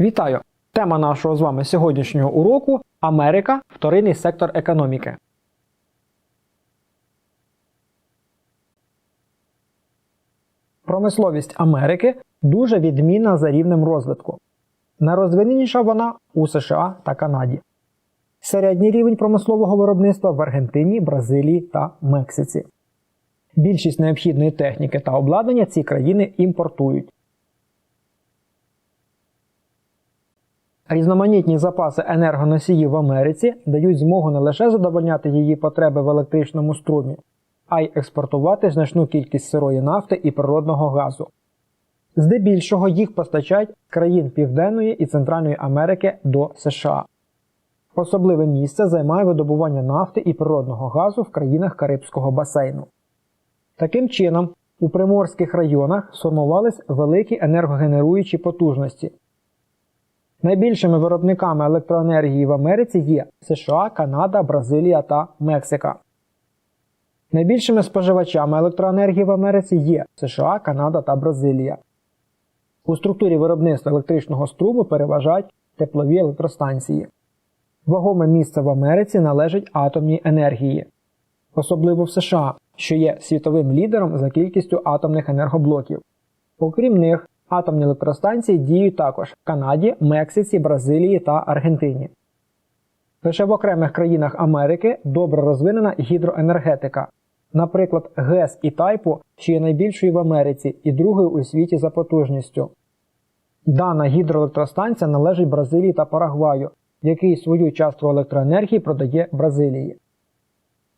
Вітаю! Тема нашого з вами сьогоднішнього уроку Америка вторинний сектор економіки. Промисловість Америки дуже відмінна за рівнем розвитку. Найрозвиненіша вона у США та Канаді. Середній рівень промислового виробництва в Аргентині, Бразилії та Мексиці. Більшість необхідної техніки та обладнання ці країни імпортують. Різноманітні запаси енергоносіїв в Америці дають змогу не лише задовольняти її потреби в електричному струмі, а й експортувати значну кількість сирої нафти і природного газу. Здебільшого їх постачають з країн Південної і Центральної Америки до США. Особливе місце займає видобування нафти і природного газу в країнах Карибського басейну. Таким чином, у приморських районах сформувались великі енергогенеруючі потужності. Найбільшими виробниками електроенергії в Америці є США, Канада, Бразилія та Мексика. Найбільшими споживачами електроенергії в Америці є США, Канада та Бразилія. У структурі виробництва електричного струму переважають теплові електростанції. Вагоме місце в Америці належить атомній енергії, особливо в США, що є світовим лідером за кількістю атомних енергоблоків. Окрім них, атомні електростанції діють також в Канаді, Мексиці, Бразилії та Аргентині. Лише в окремих країнах Америки добре розвинена гідроенергетика, наприклад, ГЕС і Тайпу, що є найбільшою в Америці і другою у світі за потужністю. Дана гідроелектростанція належить Бразилії та Парагваю, який свою частку електроенергії продає Бразилії.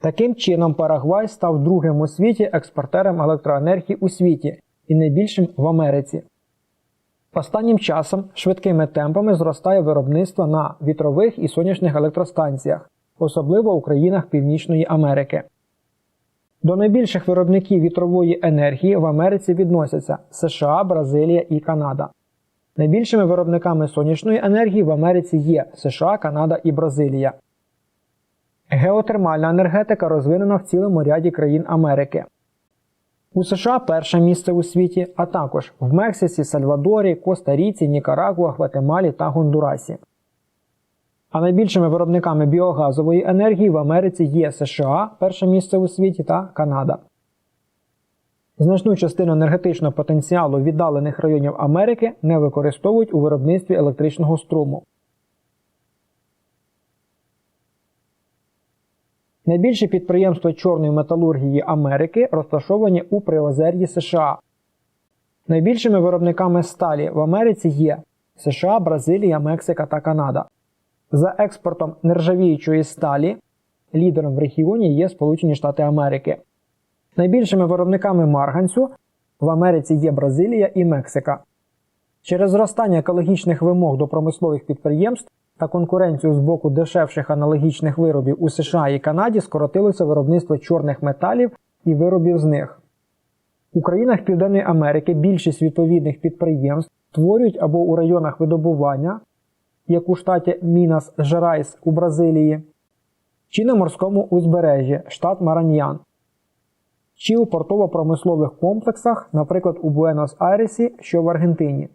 Таким чином, Парагвай став другим у світі експортером електроенергії у світі і найбільшим в Америці. Останнім часом швидкими темпами зростає виробництво на вітрових і сонячних електростанціях, особливо у країнах Північної Америки. До найбільших виробників вітрової енергії в Америці відносяться США, Бразилія і Канада. Найбільшими виробниками сонячної енергії в Америці є США, Канада і Бразилія. Геотермальна енергетика розвинена в цілому ряді країн Америки. У США перше місце у світі, а також в Мексиці, Сальвадорі, Коста-Ріці, Нікарагуа, Гватемалі та Гондурасі. А найбільшими виробниками біогазової енергії в Америці є США, перше місце у світі та Канада. Значну частину енергетичного потенціалу віддалених районів Америки не використовують у виробництві електричного струму. Найбільші підприємства чорної металургії Америки розташовані у Приозер'ї США. Найбільшими виробниками сталі в Америці є США, Бразилія, Мексика та Канада. За експортом нержавіючої сталі лідером в регіоні є Сполучені Штати Америки. Найбільшими виробниками марганцю в Америці є Бразилія і Мексика. Через зростання екологічних вимог до промислових підприємств та конкуренцію з боку дешевших аналогічних виробів у США і Канаді скоротилося виробництво чорних металів і виробів з них. У країнах Південної Америки більшість відповідних підприємств створюють або у районах видобування, як у штаті Мінас Жерайс у Бразилії, чи на морському узбережжі штат Мараньян, чи у портово-промислових комплексах, наприклад, у Буенос-Айресі, що в Аргентині.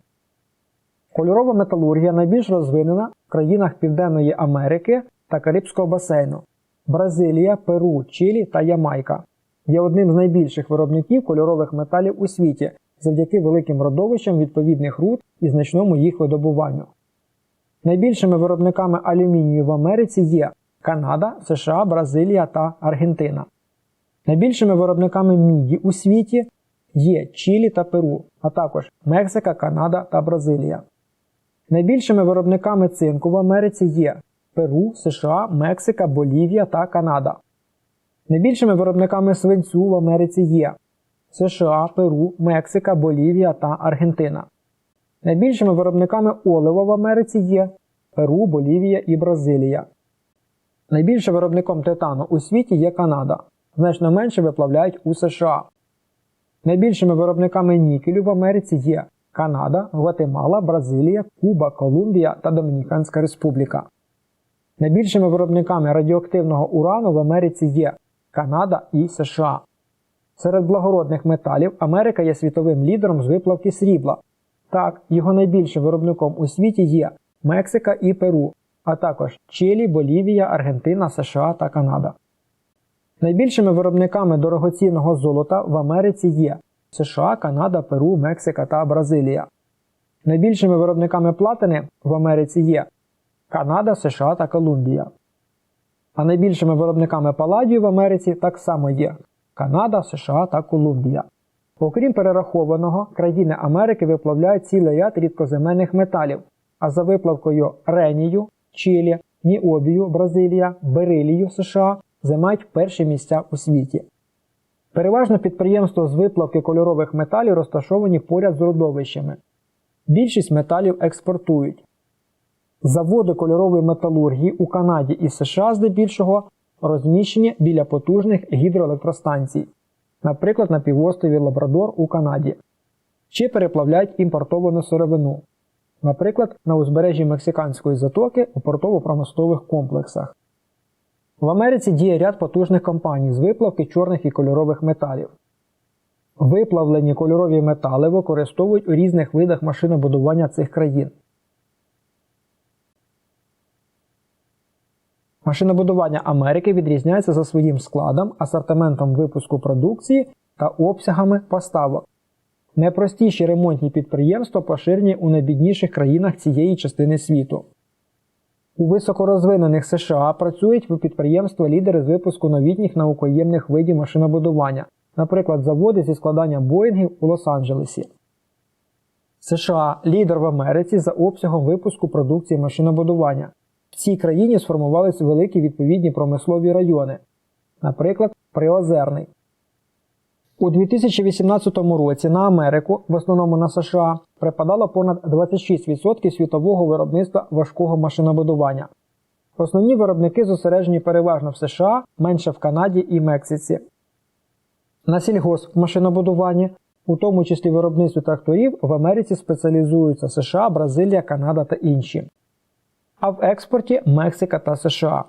Кольорова металургія найбільш розвинена в країнах Південної Америки та Карибського басейну Бразилія, Перу, Чилі та Ямайка. Є одним з найбільших виробників кольорових металів у світі завдяки великим родовищам відповідних руд і значному їх видобуванню. Найбільшими виробниками алюмінію в Америці є Канада, США, Бразилія та Аргентина. Найбільшими виробниками міді у світі є Чилі та Перу, а також Мексика, Канада та Бразилія. Найбільшими виробниками цинку в Америці є Перу, США, Мексика, Болівія та Канада. Найбільшими виробниками свинцю в Америці є США, Перу, Мексика, Болівія та Аргентина. Найбільшими виробниками олива в Америці є Перу, Болівія і Бразилія. Найбільшим виробником титану у світі є Канада. Значно менше виплавляють у США. Найбільшими виробниками нікелю в Америці є Канада, Гватемала, Бразилія, Куба, Колумбія та Домініканська Республіка. Найбільшими виробниками радіоактивного урану в Америці є Канада і США. Серед благородних металів Америка є світовим лідером з виплавки срібла, Так, його найбільшим виробником у світі є Мексика і Перу, а також Чилі, Болівія, Аргентина, США та Канада. Найбільшими виробниками дорогоцінного золота в Америці є США, Канада, Перу, Мексика та Бразилія. Найбільшими виробниками платини в Америці є Канада, США та Колумбія. А найбільшими виробниками паладію в Америці так само є Канада, США та Колумбія. Окрім перерахованого, країни Америки виплавляють цілий ряд рідкоземельних металів, а за виплавкою ренію, Чилі, Ніобію, Бразилія, Берилію США займають перші місця у світі. Переважно підприємства з виплавки кольорових металів розташовані поряд з родовищами. Більшість металів експортують. Заводи кольорової металургії у Канаді і США здебільшого розміщені біля потужних гідроелектростанцій, наприклад, на півострові Лабрадор у Канаді, чи переплавляють імпортовану сировину, наприклад, на узбережжі Мексиканської затоки у портово-промислових комплексах. В Америці діє ряд потужних компаній з виплавки чорних і кольорових металів. Виплавлені кольорові метали використовують у різних видах машинобудування цих країн. Машинобудування Америки відрізняється за своїм складом, асортиментом випуску продукції та обсягами поставок. Найпростіші ремонтні підприємства поширені у найбідніших країнах цієї частини світу. У високорозвинених США працюють підприємства лідери з випуску новітніх наукоємних видів машинобудування, наприклад, заводи зі складання Боїнгів у Лос-Анджелесі. США лідер в Америці за обсягом випуску продукції машинобудування. В цій країні сформувалися великі відповідні промислові райони, наприклад, Приозерний. У 2018 році на Америку, в основному на США, припадало понад 26% світового виробництва важкого машинобудування. Основні виробники зосереджені переважно в США, менше в Канаді і Мексиці. На сільгоспмашинобудуванні, у тому числі виробництві тракторів, в Америці спеціалізуються США, Бразилія, Канада та інші. А в експорті Мексика та США.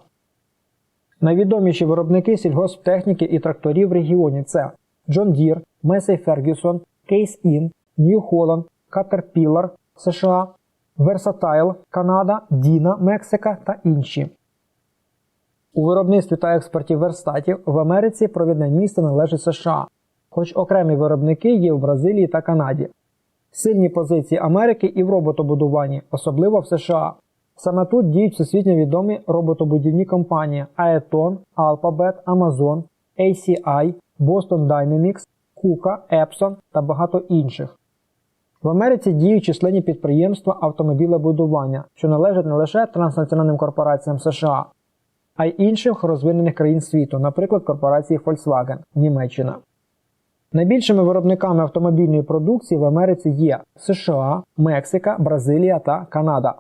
Найвідоміші виробники сільгосптехніки і тракторів в регіоні це John Deere, Massey Ferguson, Case In, New Holland, Caterpillar США, Versatile Канада, Dina Мексика та інші. У виробництві та експорті верстатів в Америці провідне місце належить США, хоч окремі виробники є в Бразилії та Канаді. Сильні позиції Америки і в роботобудуванні, особливо в США. Саме тут діють всесвітньо відомі роботобудівні компанії Aeton, Alphabet, Amazon, ACI, Boston Dynamics, KUKA, Epson та багато інших. В Америці діють численні підприємства автомобілебудування, що належать не лише транснаціональним корпораціям США, а й інших розвинених країн світу, наприклад, корпорації Volkswagen, Німеччина. Найбільшими виробниками автомобільної продукції в Америці є США, Мексика, Бразилія та Канада.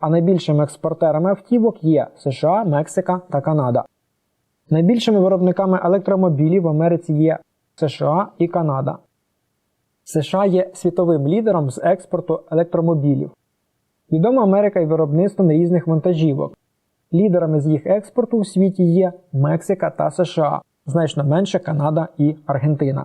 А найбільшими експортерами автівок є США, Мексика та Канада. Найбільшими виробниками електромобілів в Америці є США і Канада. США є світовим лідером з експорту електромобілів. Відома Америка і виробництвом різних вантажівок. Лідерами з їх експорту у світі є Мексика та США, значно менше Канада і Аргентина.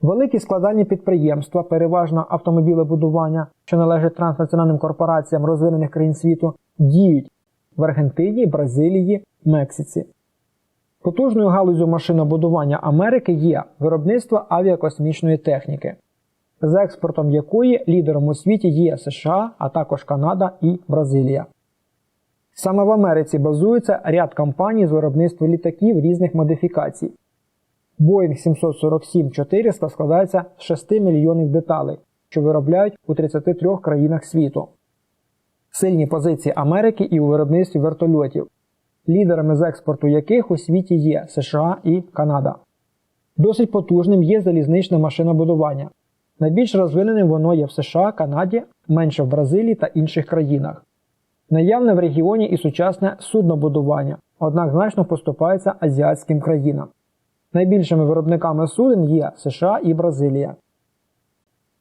Великі складальні підприємства, переважно автомобілебудування, що належать транснаціональним корпораціям розвинених країн світу, діють в Аргентині, Бразилії, Мексиці. Потужною галузю машинобудування Америки є виробництво авіакосмічної техніки, з експортом якої лідером у світі є США, а також Канада і Бразилія. Саме в Америці базується ряд компаній з виробництва літаків різних модифікацій. Boeing 747-400 складається з 6 мільйонів деталей, що виробляють у 33 країнах світу. Сильні позиції Америки і у виробництві вертольотів, лідерами з експорту яких у світі є США і Канада. Досить потужним є залізничне машинобудування. Найбільш розвиненим воно є в США, Канаді, менше в Бразилії та інших країнах. Наявне в регіоні і сучасне суднобудування, однак значно поступається азіатським країнам. Найбільшими виробниками суден є США і Бразилія.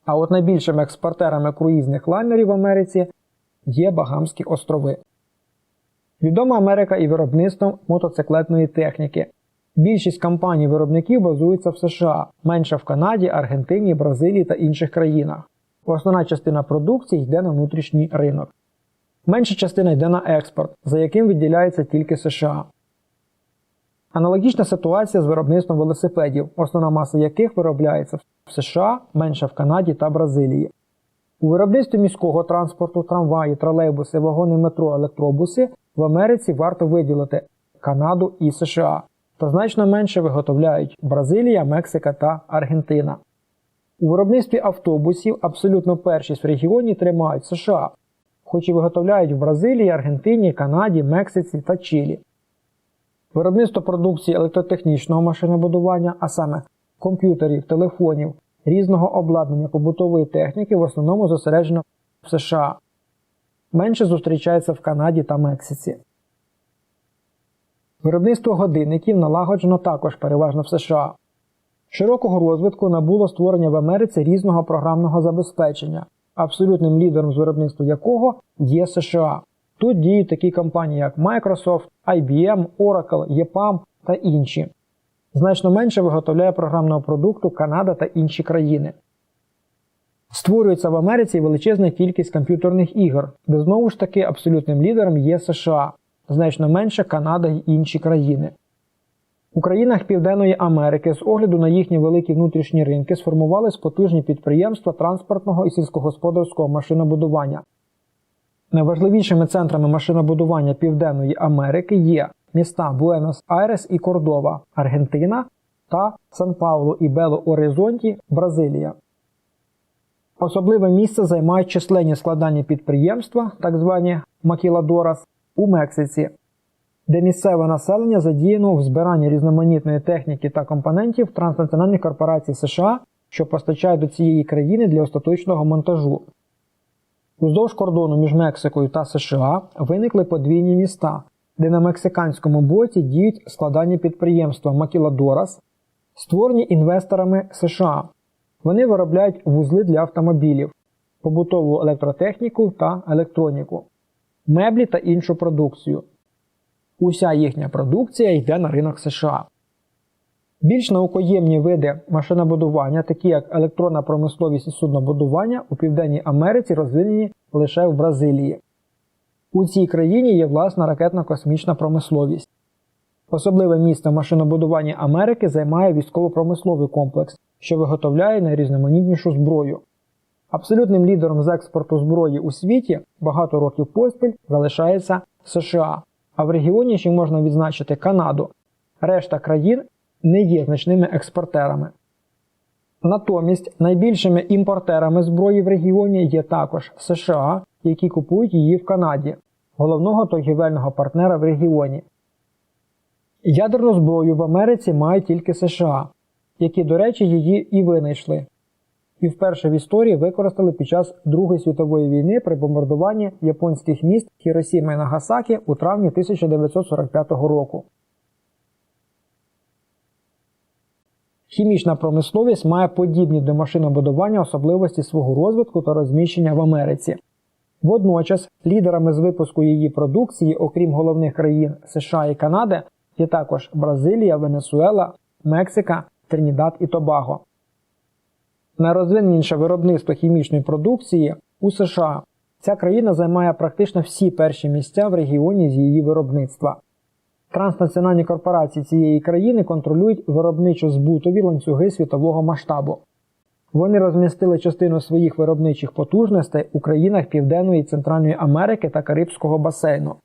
А от найбільшими експортерами круїзних лайнерів в Америці є Багамські острови. Відома Америка і виробництвом мотоциклетної техніки. Більшість компаній-виробників базуються в США, менше в Канаді, Аргентині, Бразилії та інших країнах. Основна частина продукції йде на внутрішній ринок. Менша частина йде на експорт, за яким виділяється тільки США. Аналогічна ситуація з виробництвом велосипедів, основна маса яких виробляється в США, менша в Канаді та Бразилії. У виробництві міського транспорту, трамваї, тролейбуси, вагони метро, електробуси в Америці варто виділити Канаду і США, та значно менше виготовляють Бразилія, Мексика та Аргентина. У виробництві автобусів абсолютно першість в регіоні тримають США, хоч і виготовляють в Бразилії, Аргентині, Канаді, Мексиці та Чилі. Виробництво продукції електротехнічного машинобудування, а саме комп'ютерів, телефонів, різного обладнання побутової техніки в основному зосереджено в США. Менше зустрічається в Канаді та Мексиці. Виробництво годинників налагоджено також переважно в США. Широкого розвитку набуло створення в Америці різного програмного забезпечення, абсолютним лідером з виробництва якого є США. Тут діють такі компанії, як Microsoft, IBM, Oracle, EPAM та інші. Значно менше виготовляє програмного продукту Канада та інші країни. Створюється в Америці величезна кількість комп'ютерних ігор, де знову ж таки абсолютним лідером є США, значно менше Канада й інші країни. У країнах Південної Америки з огляду на їхні великі внутрішні ринки сформувались потужні підприємства транспортного і сільськогосподарського машинобудування. Найважливішими центрами машинобудування Південної Америки є міста Буенос-Айрес і Кордова, Аргентина та Сан-Паулу і Бело-Оризонті, Бразилія. Особливе місце займають численні складання підприємства, так звані Макіладорас, у Мексиці, де місцеве населення задіяно в збиранні різноманітної техніки та компонентів транснаціональних корпорацій США, що постачають до цієї країни для остаточного монтажу. Уздовж кордону між Мексикою та США виникли подвійні міста, де на мексиканському боці діють складання підприємства Макіладорас, створені інвесторами США. Вони виробляють вузли для автомобілів, побутову електротехніку та електроніку, меблі та іншу продукцію. Уся їхня продукція йде на ринок США. Більш наукоємні види машинобудування, такі як електронна промисловість і суднобудування, у Південній Америці розвинені лише в Бразилії. У цій країні є власна ракетно-космічна промисловість. Особливе місце в машинобудуванні Америки займає військово-промисловий комплекс, що виготовляє найрізноманітнішу зброю. Абсолютним лідером з експорту зброї у світі багато років поспіль залишається США, а в регіоні ще можна відзначити Канаду. Решта країн не є значними експортерами. Натомість найбільшими імпортерами зброї в регіоні є також США, які купують її в Канаді, головного торгівельного партнера в регіоні. Ядерну зброю в Америці мають тільки США, які, до речі, її і винайшли, і вперше в історії використали під час Другої світової війни при бомбардуванні японських міст Хіросіма і Нагасакі у травні 1945 року. Хімічна промисловість має подібні до машинобудування особливості свого розвитку та розміщення в Америці. Водночас, лідерами з випуску її продукції, окрім головних країн США і Канади, є також Бразилія, Венесуела, Мексика, Тринідад і Тобаго. Найрозвиненіше виробництво хімічної продукції у США. Ця країна займає практично всі перші місця в регіоні з її виробництва. Транснаціональні корпорації цієї країни контролюють виробничо-збутові ланцюги світового масштабу. Вони розмістили частину своїх виробничих потужностей у країнах Південної і Центральної Америки та Карибського басейну,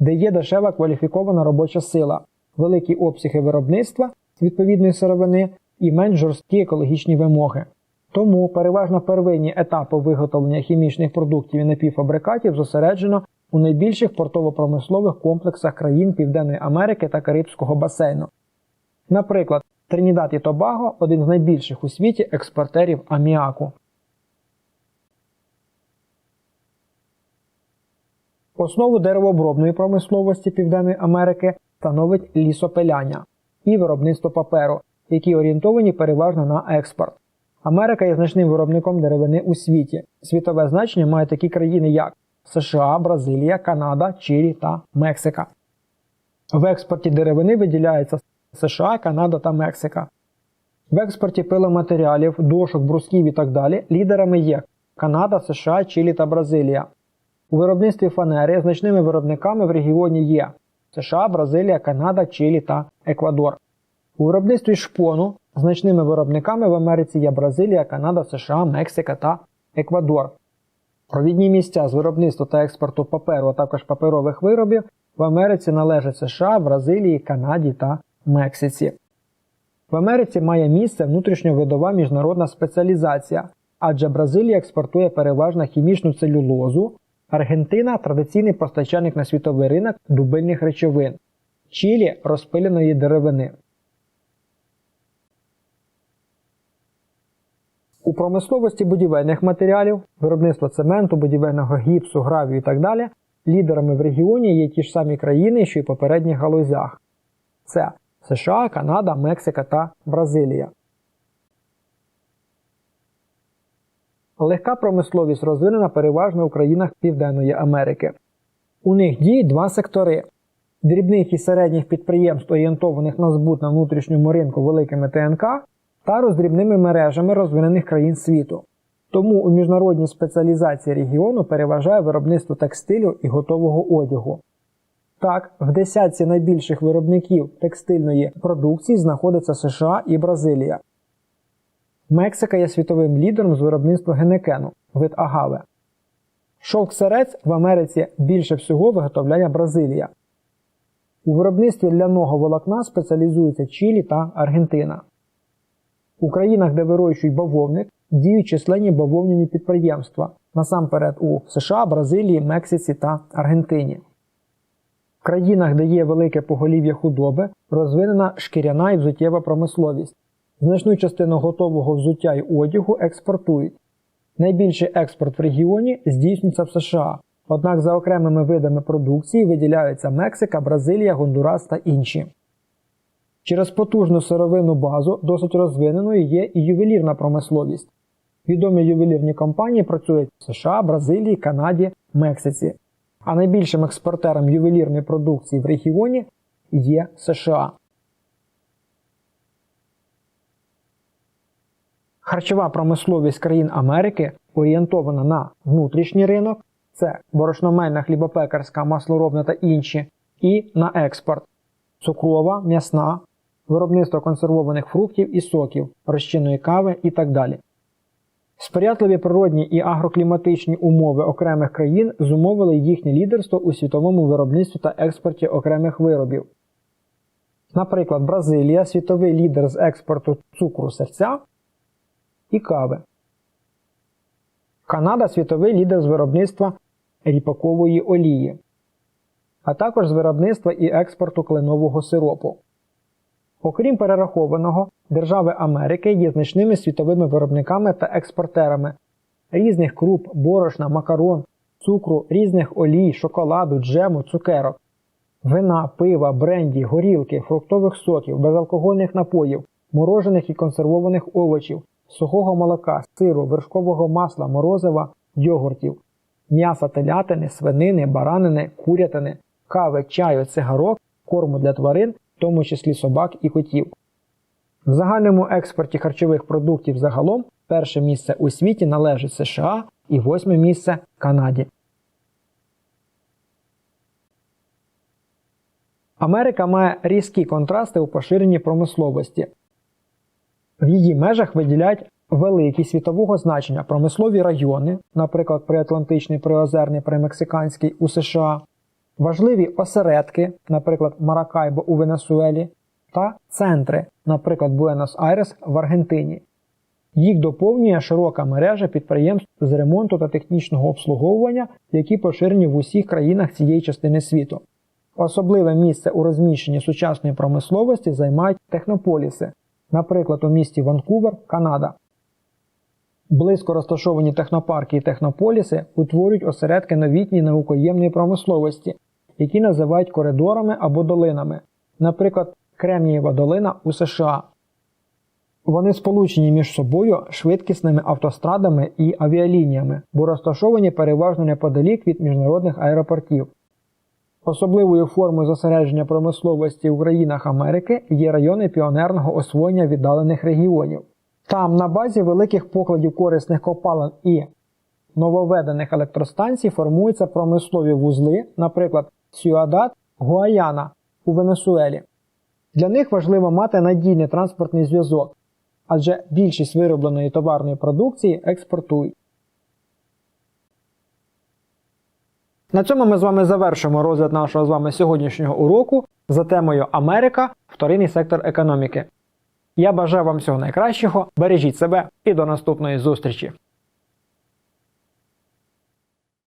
де є дешева кваліфікована робоча сила, великі обсяги виробництва відповідної сировини і менш жорсткі екологічні вимоги. Тому переважно первинні етапи виготовлення хімічних продуктів і напівфабрикатів зосереджено у найбільших портово-промислових комплексах країн Південної Америки та Карибського басейну. Наприклад, Тринідад і Тобаго один з найбільших у світі експортерів аміаку. Основу деревообробної промисловості Південної Америки становить лісопиляння і виробництво паперу, які орієнтовані переважно на експорт. Америка є значним виробником деревини у світі. Світове значення мають такі країни, як США, Бразилія, Канада, Чилі та Мексика. В експорті деревини виділяються США, Канада та Мексика. В експорті пиломатеріалів, дошок, брусків і так далі лідерами є Канада, США, Чилі та Бразилія. У виробництві фанери значними виробниками в регіоні є США, Бразилія, Канада, Чилі та Еквадор. У виробництві шпону значними виробниками в Америці є Бразилія, Канада, США, Мексика та Еквадор. Провідні місця з виробництва та експорту паперу, а також паперових виробів в Америці належать США, Бразилії, Канаді та Мексиці. В Америці має місце внутрішньовидова міжнародна спеціалізація, адже Бразилія експортує переважно хімічну целюлозу, Аргентина традиційний постачальник на світовий ринок дубильних речовин, Чилі розпиленої деревини. У промисловості будівельних матеріалів, виробництва цементу, будівельного гіпсу, гравію і так далі, лідерами в регіоні є ті ж самі країни, що й в попередніх галузях. Це США, Канада, Мексика та Бразилія. Легка промисловість розвинена переважно у країнах Південної Америки. У них діють два сектори: дрібних і середніх підприємств, орієнтованих на збут на внутрішньому ринку великими ТНК, та роздрібними мережами розвинених країн світу. Тому у міжнародній спеціалізації регіону переважає виробництво текстилю і готового одягу. Так, в десятці найбільших виробників текстильної продукції знаходиться США і Бразилія. Мексика є світовим лідером з виробництва генекену, вид агаве. Шовк серець в Америці більше всього виготовляє Бразилія. У виробництві ляного волокна спеціалізуються Чилі та Аргентина. У країнах, де вирощують бавовник, діють численні бавовняні підприємства, насамперед у США, Бразилії, Мексиці та Аргентині. В країнах, де є велике поголів'я худоби, розвинена шкіряна і взуттєва промисловість. Значну частину готового взуття й одягу експортують. Найбільший експорт в регіоні здійснюється в США, однак за окремими видами продукції виділяються Мексика, Бразилія, Гондурас та інші. Через потужну сировинну базу досить розвиненою є і ювелірна промисловість. Відомі ювелірні компанії працюють в США, Бразилії, Канаді, Мексиці. А найбільшим експортером ювелірної продукції в регіоні є США. Харчова промисловість країн Америки орієнтована на внутрішній ринок, це борошномельна, хлібопекарська, маслоробна та інші, і на експорт цукрова, м'ясна, виробництво консервованих фруктів і соків, розчинної кави і так далі. Сприятливі природні і агрокліматичні умови окремих країн зумовили їхнє лідерство у світовому виробництві та експорті окремих виробів. Наприклад, Бразилія світовий лідер з експорту цукру серця і кави. Канада світовий лідер з виробництва ріпакової олії, а також з виробництва і експорту кленового сиропу. Окрім перерахованого, держави Америки є значними світовими виробниками та експортерами різних круп, борошна, макарон, цукру, різних олій, шоколаду, джему, цукерок, вина, пива, бренді, горілки, фруктових соків, безалкогольних напоїв, морожених і консервованих овочів, сухого молока, сиру, вершкового масла, морозива, йогуртів, м'яса телятини, свинини, баранини, курятини, кави, чаю, цигарок, корму для тварин, в тому числі собак і котів. В загальному експорті харчових продуктів загалом перше місце у світі належить США і восьме місце Канаді. Америка має різкі контрасти у поширенні промисловості. В її межах виділяють великі світового значення промислові райони, наприклад, приатлантичний, приозерний, примексиканський у США, важливі осередки, наприклад, Маракайбо у Венесуелі, та центри, наприклад, Буенос-Айрес в Аргентині. Їх доповнює широка мережа підприємств з ремонту та технічного обслуговування, які поширені в усіх країнах цієї частини світу. Особливе місце у розміщенні сучасної промисловості займають технополіси, наприклад, у місті Ванкувер, Канада. Близько розташовані технопарки і технополіси утворюють осередки новітньої наукоємної промисловості, які називають коридорами або долинами, наприклад, Кремнієва долина у США. Вони сполучені між собою швидкісними автострадами і авіалініями, бо розташовані переважно неподалік від міжнародних аеропортів. Особливою формою зосередження промисловості в країнах Америки є райони піонерного освоєння віддалених регіонів. Там, на базі великих покладів корисних копалин і нововведених електростанцій формуються промислові вузли, наприклад, Сюадат Гуаяна у Венесуелі. Для них важливо мати надійний транспортний зв'язок, адже більшість виробленої товарної продукції експортують. На цьому ми з вами завершимо розгляд нашого з вами сьогоднішнього уроку за темою Америка, вторинний сектор економіки. Я бажаю вам всього найкращого, бережіть себе і до наступної зустрічі!